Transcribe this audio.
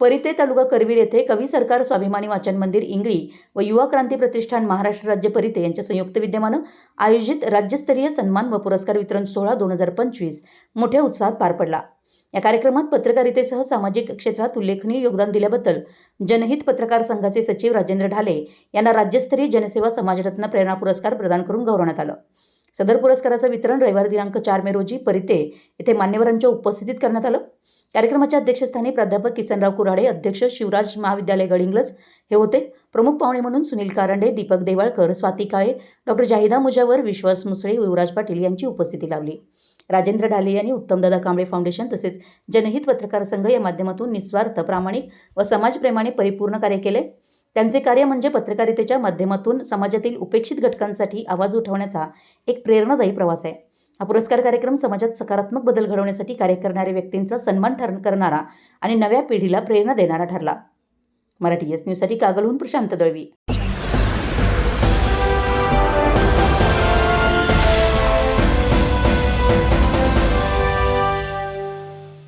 परिते तालुका करवीर येथे कवी सरकार स्वाभिमानी वाचन मंदिर इंगळी व युवा क्रांती प्रतिष्ठान महाराष्ट्र राज्य परिते यांच्या संयुक्त विद्यमानं आयोजित राज्यस्तरीय सन्मान व पुरस्कार वितरण सोहळा दोन हजार पंचवीस मोठ्या उत्साहात पार पडला. या कार्यक्रमात पत्रकारितेसह सामाजिक क्षेत्रात उल्लेखनीय योगदान दिल्याबद्दल जनहित पत्रकार संघाचे सचिव राजेंद्र ढाले यांना राज्यस्तरीय जनसेवा समाजरत्न प्रेरणा पुरस्कार प्रदान करून गौरवण्यात आलं. सदर पुरस्काराचं वितरण रविवार दिनांक चार मे रोजी परिते येथे मान्यवरांच्या उपस्थितीत करण्यात आलं. कार्यक्रमाच्या अध्यक्षस्थानी प्राध्यापक किसनराव कुराडे अध्यक्ष शिवराज महाविद्यालय गडिंग्लज हे होते. प्रमुख पाहुणे म्हणून सुनील कारंडे दीपक देवाळकर स्वाती काळे डॉक्टर जाहिदा मुजावर विश्वास मुसळे युवराज पाटील यांची उपस्थिती लावली राजेंद्र ढाले यांनी उत्तमदादा कांबळे फाउंडेशन तसेच जनहित पत्रकार संघ या माध्यमातून निस्वार्थ प्रामाणिक व समाजप्रेमाने परिपूर्ण कार्य केले. त्यांचे कार्य म्हणजे पत्रकारितेच्या माध्यमातून समाजातील उपेक्षित घटकांसाठी आवाज उठवण्याचा एक प्रेरणादायी प्रवास आहे. हा पुरस्कार कार्यक्रम समाजात सकारात्मक बदल घडवण्यासाठी कार्य करणाऱ्या व्यक्तींचा सन्मान ठर करणारा आणि नव्या पिढीला प्रेरणा देणारा ठरला. मराठी एस न्यूजसाठी कागलहून प्रशांत दळवी.